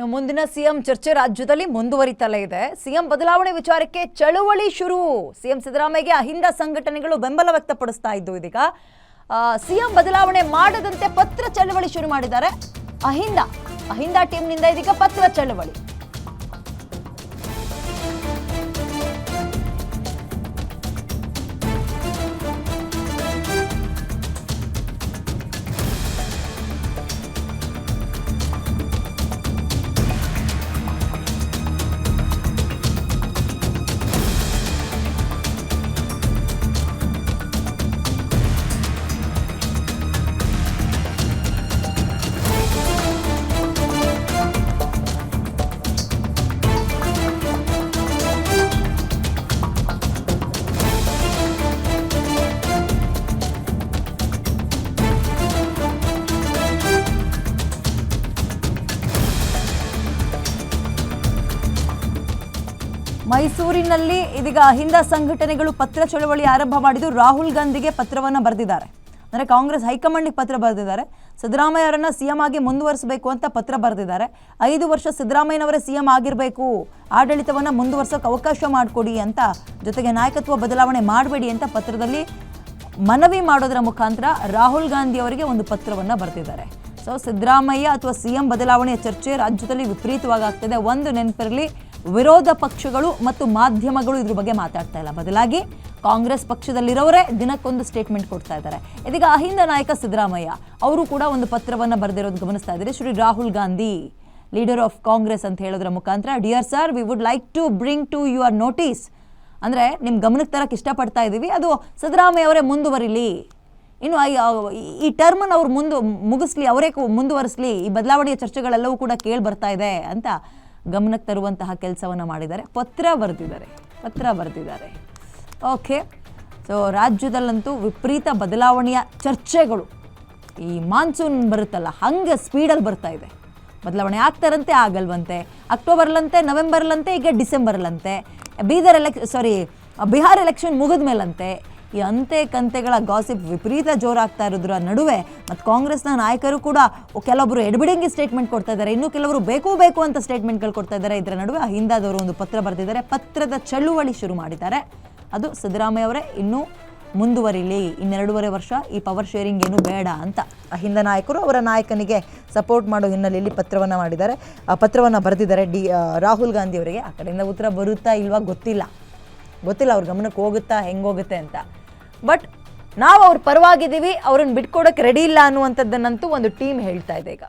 ಇನ್ನು ಮುಂದಿನ ಸಿಎಂ ಚರ್ಚೆ ರಾಜ್ಯದಲ್ಲಿ ಮುಂದುವರಿತಲೇ ಇದೆ. ಸಿಎಂ ಬದಲಾವಣೆ ವಿಚಾರಕ್ಕೆ ಚಳುವಳಿ ಶುರು. ಸಿಎಂ ಸಿದ್ದರಾಮಯ್ಯಗೆ ಅಹಿಂದ ಸಂಘಟನೆಗಳು ಬೆಂಬಲ ವ್ಯಕ್ತಪಡಿಸ್ತಾ ಇದ್ದು ಇದೀಗ. ಸಿಎಂ ಬದಲಾವಣೆ ಮಾಡದಂತೆ ಪತ್ರ ಚಳವಳಿ ಶುರು ಮಾಡಿದ್ದಾರೆ. ಅಹಿಂದ ಅಹಿಂದ ಟೀಮ್ನಿಂದ ಇದೀಗ ಪತ್ರ ಚಳವಳಿ. ಮೈಸೂರಿನಲ್ಲಿ ಇದೀಗ ಅಹಿಂದ ಸಂಘಟನೆಗಳು ಪತ್ರ ಚಳವಳಿ ಆರಂಭ ಮಾಡಿದ್ದು ರಾಹುಲ್ ಗಾಂಧಿಗೆ ಪತ್ರವನ್ನು ಬರೆದಿದ್ದಾರೆ. ಅಂದರೆ ಕಾಂಗ್ರೆಸ್ ಹೈಕಮಾಂಡ್ಗೆ ಪತ್ರ ಬರೆದಿದ್ದಾರೆ. ಸಿದ್ದರಾಮಯ್ಯ ಅವರನ್ನ ಸಿಎಂ ಆಗಿ ಮುಂದುವರಿಸಬೇಕು ಅಂತ ಪತ್ರ ಬರೆದಿದ್ದಾರೆ. ಐದು ವರ್ಷ ಸಿದ್ದರಾಮಯ್ಯನವರೇ ಸಿಎಂ ಆಗಿರಬೇಕು. ಆಡಳಿತವನ್ನು ಮುಂದುವರ್ಸೋಕೆ ಅವಕಾಶ ಮಾಡಿಕೊಡಿ ಅಂತ ಜೊತೆಗೆ ನಾಯಕತ್ವ ಬದಲಾವಣೆ ಮಾಡಬೇಡಿ ಅಂತ ಪತ್ರದಲ್ಲಿ ಮನವಿ ಮಾಡೋದರ ಮುಖಾಂತರ ರಾಹುಲ್ ಗಾಂಧಿ ಅವರಿಗೆ ಒಂದು ಪತ್ರವನ್ನು ಬರೆದಿದ್ದಾರೆ. ಸೊ ಸಿದ್ದರಾಮಯ್ಯ ಅಥವಾ ಸಿಎಂ ಬದಲಾವಣೆಯ ಚರ್ಚೆ ರಾಜ್ಯದಲ್ಲಿ ವಿಪರೀತವಾಗಿ ಆಗ್ತಿದೆ. ಒಂದು ನೆನಪಿರಲಿ ವಿರೋಧ ಪಕ್ಷಗಳು ಮತ್ತು ಮಾಧ್ಯಮಗಳು ಇದ್ರ ಬಗ್ಗೆ ಮಾತಾಡ್ತಾ ಇಲ್ಲ. ಬದಲಾಗಿ ಕಾಂಗ್ರೆಸ್ ಪಕ್ಷದಲ್ಲಿರೋರೇ ದಿನಕ್ಕೊಂದು ಸ್ಟೇಟ್ಮೆಂಟ್ ಕೊಡ್ತಾ ಇದ್ದಾರೆ. ಇದೀಗ ಅಹಿಂದ ನಾಯಕ ಸಿದ್ದರಾಮಯ್ಯ ಅವರು ಕೂಡ ಒಂದು ಪತ್ರವನ್ನು ಬರೆದಿರೋದು ಗಮನಿಸ್ತಾ ಇದ್ದಾರೆ. ಶ್ರೀ ರಾಹುಲ್ ಗಾಂಧಿ ಲೀಡರ್ ಆಫ್ ಕಾಂಗ್ರೆಸ್ ಅಂತ ಹೇಳೋದ್ರ ಮುಖಾಂತರ dear sir we would like to bring to your notice ಅಂದರೆ ನಿಮ್ಮ ಗಮನಕ್ಕೆ ತರಕ್ಕೆ ಇಷ್ಟಪಡ್ತಾ ಇದ್ದೀವಿ ಅದು ಸಿದ್ದರಾಮಯ್ಯ ಅವರೇ ಮುಂದುವರಿಲಿ. ಇನ್ನು ಈ ಟರ್ಮನ್ನು ಅವ್ರು ಮುಂದು ಮುಗಿಸ್ಲಿ, ಅವರೇ ಮುಂದುವರಿಸಲಿ. ಈ ಬದಲಾವಣೆಯ ಚರ್ಚೆಗಳೆಲ್ಲವೂ ಕೂಡ ಕೇಳಿ ಬರ್ತಾ ಇದೆ ಅಂತ ಗಮನಕ್ಕೆ ತರುವಂತಹ ಕೆಲಸವನ್ನು ಮಾಡಿದ್ದಾರೆ. ಪತ್ರ ಬರೆದಿದ್ದಾರೆ. ಪತ್ರ ಬರೆದಿದ್ದಾರೆ. ಓಕೆ ಸೊ ರಾಜ್ಯದಲ್ಲಂತೂ ವಿಪರೀತ ಬದಲಾವಣೆಯ ಚರ್ಚೆಗಳು. ಈ ಮಾನ್ಸೂನ್ ಬರುತ್ತಲ್ಲ, ಹಂಗೆ ಸ್ಪೀಡಲ್ಲಿ ಬರ್ತಾ ಇದೆ. ಬದಲಾವಣೆ ಆಗ್ತಾರಂತೆ, ಆಗಲ್ವಂತೆ. ಅಕ್ಟೋಬರ್ಲಂತೆ ನವೆಂಬರ್ಲಂತೆ ಈಗ ಡಿಸೆಂಬರ್ಲಂತೆ ಬೀದರ್ ಎಲೆಕ್ ಸಾರಿ ಬಿಹಾರ್ ಎಲೆಕ್ಷನ್ ಮುಗಿದ ಮೇಲಂತೆ ಈ ಅಂತೆ ಕಂತೆಗಳ ಗಾಸಿಪ್ ವಿಪರೀತ ಜೋರಾಗ್ತಾ ಇರೋದ್ರ ನಡುವೆ ಮತ್ತು ಕಾಂಗ್ರೆಸ್ನ ನಾಯಕರು ಕೂಡ ಕೆಲವೊಬ್ಬರು ಎಡಬಿಡಂಗಿ ಸ್ಟೇಟ್ಮೆಂಟ್ ಕೊಡ್ತಾ ಇದ್ದಾರೆ ಇನ್ನು ಕೆಲವರು ಬೇಕು ಬೇಕು ಅಂತ ಸ್ಟೇಟ್ಮೆಂಟ್ಗಳು ಕೊಡ್ತಾ ಇದ್ದಾರೆ ಇದರ ನಡುವೆ ಹಿಂದಾದವರು ಒಂದು ಪತ್ರ ಬರೆದಿದ್ದಾರೆ. ಪತ್ರದ ಚಳುವಳಿ ಶುರು ಮಾಡಿದ್ದಾರೆ. ಅದು ಸಿದ್ದರಾಮಯ್ಯ ಅವರೇ. ಇನ್ನೂ ಮುಂದುವರಿಲಿ. ಇನ್ನೆರಡೂವರೆ ವರ್ಷ ಈ ಪವರ್ ಶೇರಿಂಗ್ ಏನು ಬೇಡ ಅಂತ ಹಿಂದ ನಾಯಕರು ಅವರ ನಾಯಕನಿಗೆ ಸಪೋರ್ಟ್ ಮಾಡೋ ಹಿನ್ನೆಲೆಯಲ್ಲಿ ಪತ್ರವನ್ನು ಮಾಡಿದ್ದಾರೆ. ಆ ಪತ್ರವನ್ನು ಬರೆದಿದ್ದಾರೆ ಡಿ ರಾಹುಲ್ ಗಾಂಧಿ ಅವರಿಗೆ. ಆ ಕಡೆಯಿಂದ ಉತ್ತರ ಬರುತ್ತಾ ಇಲ್ವಾ ಗೊತ್ತಿಲ್ಲ. ಗೊತ್ತಿಲ್ಲ. ಅವ್ರ ಗಮನಕ್ಕೆ ಹೋಗುತ್ತಾ ಹೆಂಗೋಗುತ್ತೆ ಅಂತ. ಬಟ್ ನಾವು ಅವ್ರ ಪರವಾಗಿದ್ದೀವಿ ಅವ್ರನ್ನ ಬಿಟ್ಕೊಡೋಕೆ ರೆಡಿ ಇಲ್ಲ ಅನ್ನುವಂಥದ್ದನ್ನಂತೂ ಒಂದು ಟೀಮ್ ಹೇಳ್ತಾ ಇದೆ ಈಗ.